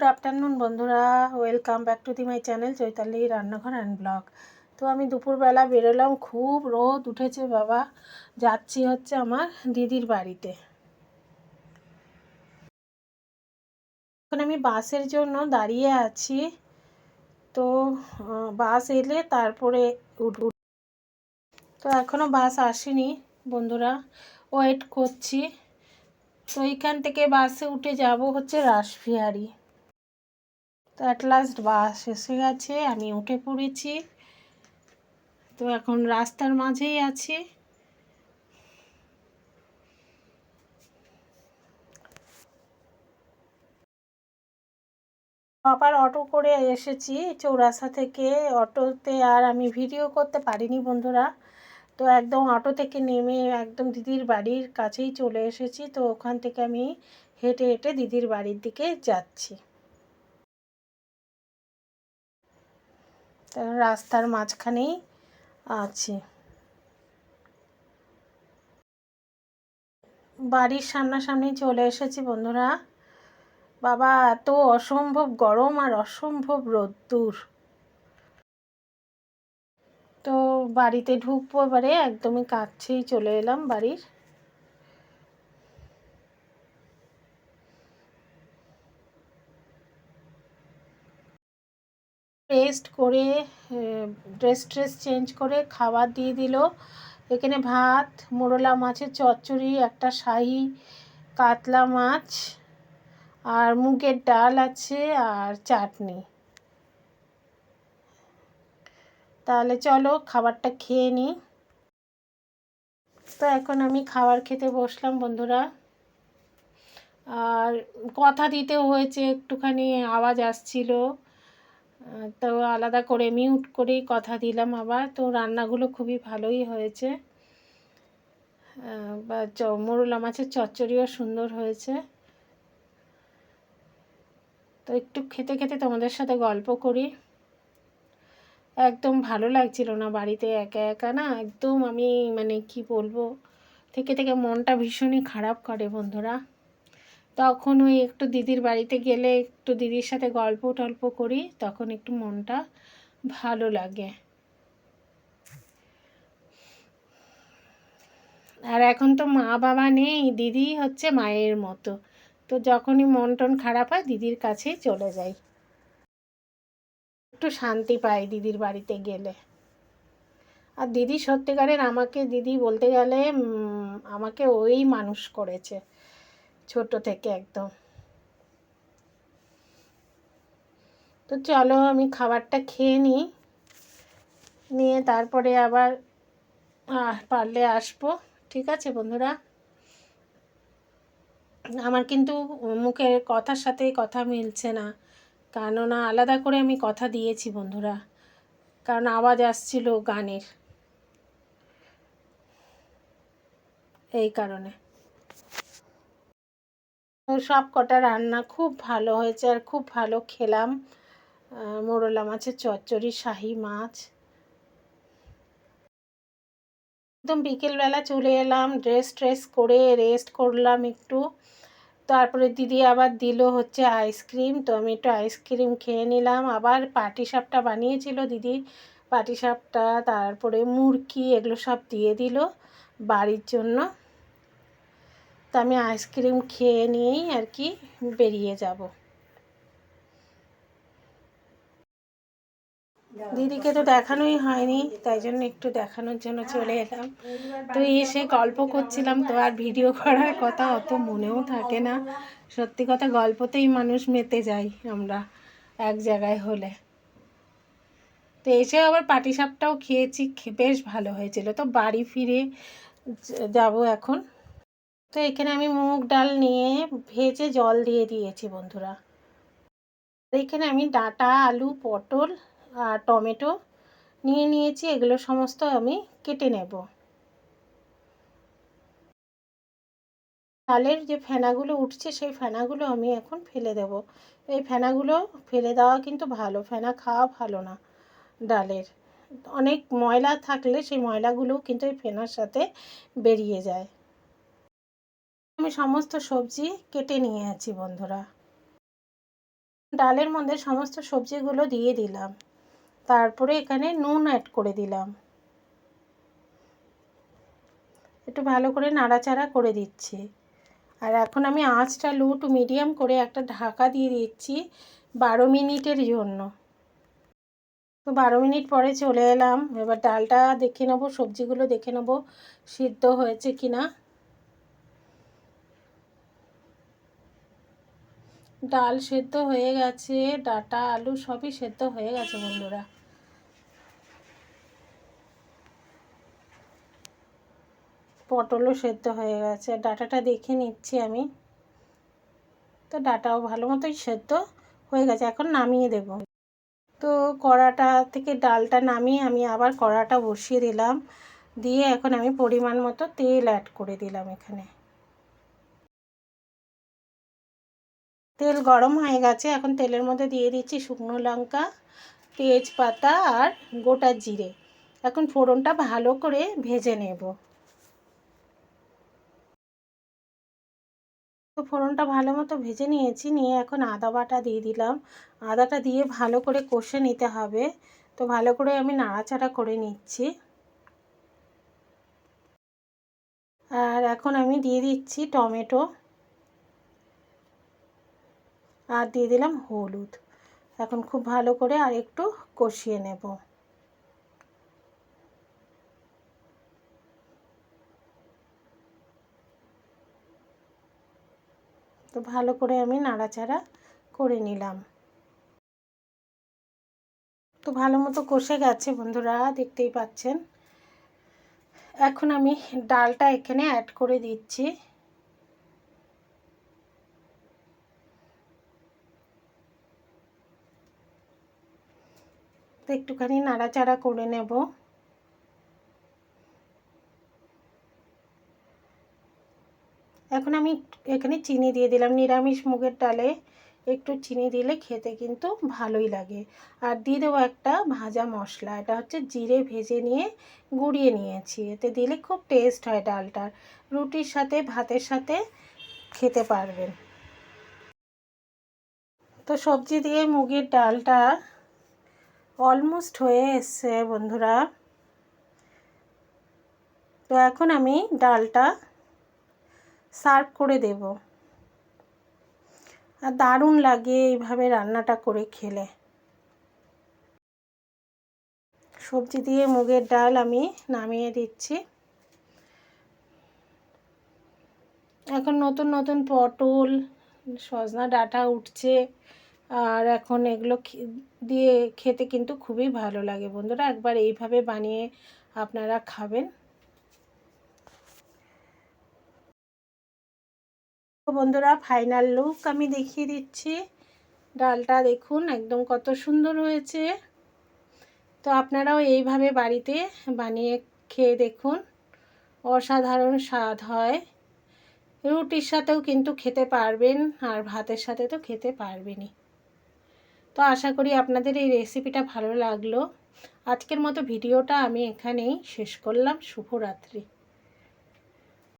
Good afternoon বন্ধুরা। Welcome back to the my channel Chaitali রান্নাঘর and blog তো আমি দুপুরবেলা বেরোলাম, খুব রোদ উঠেছে বাবা। যাচ্ছি হচ্ছে আমার দিদির বাড়িতে। এখন আমি বাসের জন্য দাঁড়িয়ে আছি। তো বাস এলে তারপরে উঠব তো এখনও বাস আসেনি, বন্ধুরা। ওয়েট করছি। তো এইখান থেকে বাসে উঠে যাব হচ্ছে রাসবিহারি তো অ্যাট লাস্ট বাস এসে গেছে, আমি উঠে পড়েছি। তো এখন রাস্তার মাঝেই আছি। আবার অটো করে এসেছি চৌরাস্তা থেকে। অটোতে আর আমি ভিডিও করতে পারিনি বন্ধুরা। তো একদম অটো থেকে নেমে একদম দিদির বাড়ির কাছেই চলে এসেছি। তো ওখান থেকে আমি হেঁটে হেঁটে দিদির বাড়ির দিকে যাচ্ছি। রাস্তার মাঝখানেই আছে। বাড়ির সামনাসামনি চলে এসেছি বন্ধুরা। বাবা, এত অসম্ভব গরম আর অসম্ভব রোদ্দুর। তো বাড়িতে ঢুকবো এবারে, একদমই কাছেই চলে এলাম বাড়ির। রেস্ট করে ড্রেস ট্রেস চেঞ্জ করে খাবার দিয়ে দিল। এখানে ভাত, মোরলা মাছের চচ্চড়ি, একটা শাহি কাতলা মাছ, আর মুগের ডাল আছে আর চাটনি। তাহলে চলো খাবারটা খেয়ে নিই তো এখন আমি খাবার খেতে বসলাম বন্ধুরা। আর কথা দিতে হয়েছে, একটুখানি আওয়াজ আসছিল। তো আলাদা করে মিউট করেই কথা দিলাম আবার। তো রান্নাগুলো খুবই ভালোই হয়েছে। বা চ, মোরলা মাছের চচ্চড়িও সুন্দর হয়েছে। তো একটু খেতে খেতে তোমাদের সাথে গল্প করি। একদম ভালো লাগছিল না বাড়িতে একা একা না। একদম আমি মানে কি বলব, থেকে থেকে মনটা ভীষণই খারাপ করে বন্ধুরা। তখন ওই একটু দিদির বাড়িতে গেলে একটু দিদির সাথে গল্প টল্প করি, তখন একটু মনটা ভালো লাগে। আর এখন তো মা বাবা নেই, দিদি হচ্ছে মায়ের মতো। তো যখনই মন টন খারাপ হয়, দিদির কাছেই চলে যাই। একটু শান্তি পাই দিদির বাড়িতে গেলে। আর দিদি সত্যিকারের আমাকে, দিদি বলতে গেলে আমাকে ওই মানুষ করেছে। ছোট থেকে একদম। তো চলো আমি খাবারটা খেয়ে নিই নিয়ে তারপরে আবার পারলে আসব। ঠিক আছে বন্ধুরা? আমার কিন্তু মুখের কথার সাথে কথা মিলছে না। কেননা আলাদা করে আমি কথা দিয়েছি বন্ধুরা। কারণ আওয়াজ আসছিল গানের। এই কারণে। সব কটা রান্না খুব ভালো হয়েছে আর খুব ভালো খেলাম। মোরলা মাছের চচ্চড়ি, শাহি মাছ। একদম বিকেলবেলা চলে এলাম ড্রেস ট্রেস করে রেস্ট করলাম একটু। তারপরে দিদি আবার দিল হচ্ছে আইসক্রিম তো আমি একটু আইসক্রিম খেয়ে নিলাম। আবার পাটিসাপটা বানিয়েছিল দিদি। পাটিসাপটা, তারপরে মুরকি, এগুলো সব দিয়ে দিল বাড়ির জন্য। তো আমি আইসক্রিম খেয়ে নিয়েই আর কি বেরিয়ে যাব। দিদিকে তো দেখানোই হয়নি, তাই জন্য একটু দেখানোর জন্য চলে এলাম। তো এসে গল্প করছিলাম, তো আর ভিডিও করার কথা অত মনেও থাকে না। সত্যি কথা, গল্পতেই মানুষ মেতে যাই আমরা এক জায়গায় হলে। তো এসে আবার পাটিসাপটাও খেয়েছি বেশ ভালো হয়েছিল। তো বাড়ি ফিরে যাব এখন। তো এখানে আমি মুগ ডাল নিয়ে ভেজে জল দিয়ে দিয়েছি, বন্ধুরা। এখানে আমি ডাটা, আলু, পটল আর টমেটো নিয়ে নিয়েছি, এগুলো সমস্ত আমি কেটে নেব। ডালের যে ফেনাগুলো উঠছে, সেই ফেনাগুলো আমি এখন ফেলে দেব। এই ফেনাগুলো ফেলে দেওয়া কিন্তু ভালো, ফেনা খাওয়া ভালো না ডালের। অনেক ময়লা থাকলে সেই ময়লাগুলোও কিন্তু এই ফেনার সাথে বেরিয়ে যায়। আমি সমস্ত সবজি কেটে নিয়ে আছি বন্ধুরা। ডালের মধ্যে সমস্ত সবজিগুলো দিয়ে দিলাম। তারপরে এখানে নুন অ্যাড করে দিলাম। একটু ভালো করে নাড়াচাড়া করে দিচ্ছি। আর এখন আমি আঁচটা লো টু মিডিয়াম করে একটা ঢাকা দিয়ে দিচ্ছি বারো মিনিটের জন্য। তো বারো মিনিট পরে চলে এলাম। এবার ডালটা দেখে নেব, সবজিগুলো দেখে নেব, সিদ্ধ হয়েছে কি না ডাল সেদ্ধ হয়ে গেছে, ডাটা, আলু সবই সেদ্ধ হয়ে গেছে বন্ধুরা। পটলও সেদ্ধ হয়ে গেছে, ডাটাটা দেখে নিচ্ছি আমি। তো ডাটাও ভালো মতোই সেদ্ধ হয়ে গেছে, এখন নামিয়ে দেব। তো কড়াটা থেকে ডালটা নামিয়ে আমি আবার কড়াটা বসিয়ে দিলাম, দিয়ে এখন আমি পরিমাণ মতো তেল অ্যাড করে দিলাম এখানে। তেল গরম হয়ে গেছে। এখন তেলের মধ্যে দিয়ে দিচ্ছি শুকনো লঙ্কা, তেজপাতা আর গোটা জিরে। এখন ফোড়নটা ভালো করে ভেজে নেব। তো ফোড়নটা ভালো মতো ভেজে নিয়েছি। নিয়ে এখন আদা বাটা দিয়ে দিলাম। আদাটা দিয়ে ভালো করে কষে নিতে হবে। তো ভালো করে আমি নাড়াচাড়া করে নিচ্ছি। আর এখন আমি দিয়ে দিচ্ছি টমেটো। আর দিয়ে দিলাম হলুদ। এখন খুব ভালো করে আর একটু কষিয়ে নেব। তো ভালো করে আমি নাড়াচাড়া করে নিলাম। তো ভালো মতো কষে গেছে বন্ধুরা, দেখতেই পাচ্ছেন। এখন আমি ডালটা এখানে অ্যাড করে দিচ্ছি। তো একটুখানি নাড়াচাড়া করে নেব। এখন আমি এখানে চিনি দিয়ে দিলাম, নিরামিষ মুগের ডালে একটু চিনি দিলে খেতে কিন্তু ভালোই লাগে। আর দিয়ে দেবো একটা ভাজা মশলা, এটা হচ্ছে জিরে ভেজে নিয়ে গুঁড়িয়ে নিয়েছি, এতে দিলে খুব টেস্ট হয় ডালটার। রুটির সাথে, ভাতের সাথে খেতে পারবেন। তো সবজি দিয়ে মুগের ডালটা অলমোস্ট হয়ে এসছে, বন্ধুরা। তো এখন আমি ডালটা সার্ভ করে দেব। আর দারুণ লাগে এইভাবে রান্নাটা করে খেলে। সবজি দিয়ে মুগের ডাল আমি নামিয়ে দিচ্ছি। এখন নতুন নতুন পটল, সজনা ডাঁটা উঠছে। আর এখন এগুলো দিয়ে খেতে কিন্তু খুবই ভালো লাগে বন্ধুরা। একবার এইভাবে বানিয়ে আপনারা খাবেন। বন্ধুরা, ফাইনাল লুক আমি দেখিয়ে দিচ্ছি। ডালটা দেখুন, একদম কত সুন্দর হয়েছে। তো আপনারাও এইভাবে বাড়িতে বানিয়ে খেয়ে দেখুন। অসাধারণ স্বাদ হয়। রুটির সাথেও কিন্তু খেতে পারবেন আর ভাতের সাথে তো খেতে পারবেনই। তো আশা করি আপনাদের এই রেসিপিটা ভালো লাগল। আজকের মতো ভিডিওটা আমি এখানেই শেষ করলাম। শুভরাত্রি।